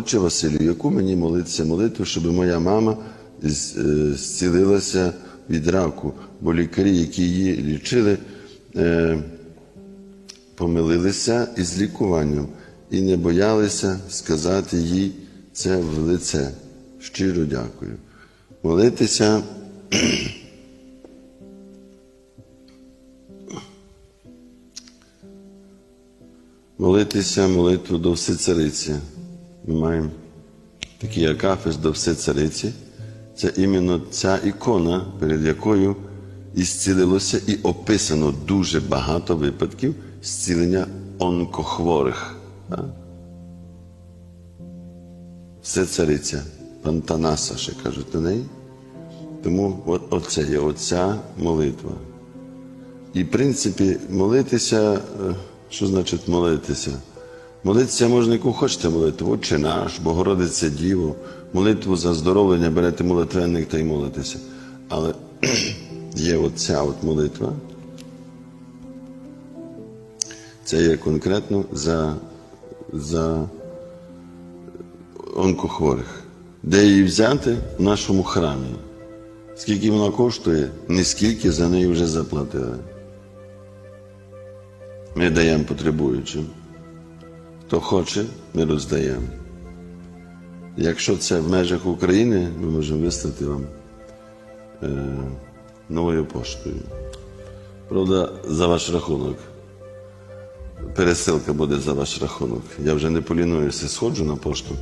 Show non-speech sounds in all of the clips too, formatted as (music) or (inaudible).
Отче Василю, яку мені молитися молитву, щоб моя мама е, зцілилася від раку, бо лікарі, які її лічили, е, помилилися із лікуванням і не боялися сказати їй це в лице. Щиро дякую. Молитися. (clears throat) Молитися молитву до всецариці. Ми маємо такий акафіс до всецариці. Це іменно ця ікона, перед якою і зцілилося, і описано дуже багато випадків зцілення онкохворих. Так? Всецариця, Пантанаса, ще кажуть на неї. Тому от, оце є оця молитва. І, в принципі, молитися, е, що значить молитися? Молитися можна яку хочете молитву, Отче наш, Богородиця Діво, молитву за здоровлення, берете молитвенник та й молитеся. Але (clears throat) є оця от молитва. Це є конкретно за, за онкохворих. Де її взяти в нашому храмі? Скільки вона коштує, не скільки за неї вже заплатили. Ми даємо потребуючим. Хто хоче, ми роздаємо. Якщо це в межах України, ми можемо вислати вам е, новою поштою. Правда, за ваш рахунок. Пересилка буде за ваш рахунок. Я вже не полінуюся, сходжу на пошту,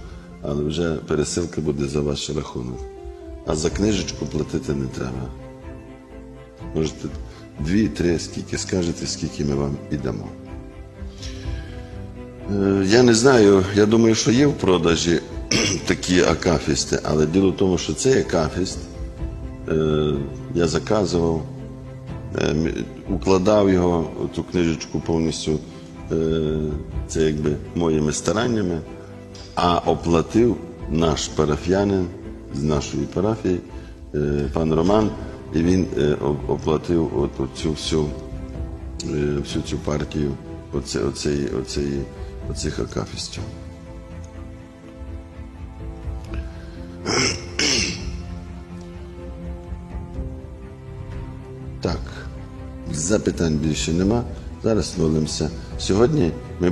але вже пересилка буде за ваш рахунок. А за книжечку платити не треба. Можете дві, три, скільки скажете, скільки ми вам і дамо. Е, Я не знаю, я думаю, що є в продажі (clears throat) такі акафісти, але діло в тому, що цей акафіст е, я заказував, е, укладав його, цю книжечку повністю, це якби моїми стараннями, а оплатив наш парафіянин з нашої парафії, пан Роман, і він оплатив от, всю, всю цю партію оце, оцеї, оцеї, оцих акафістів. Так, запитань більше нема. Зараз молимося. Сьогодні ми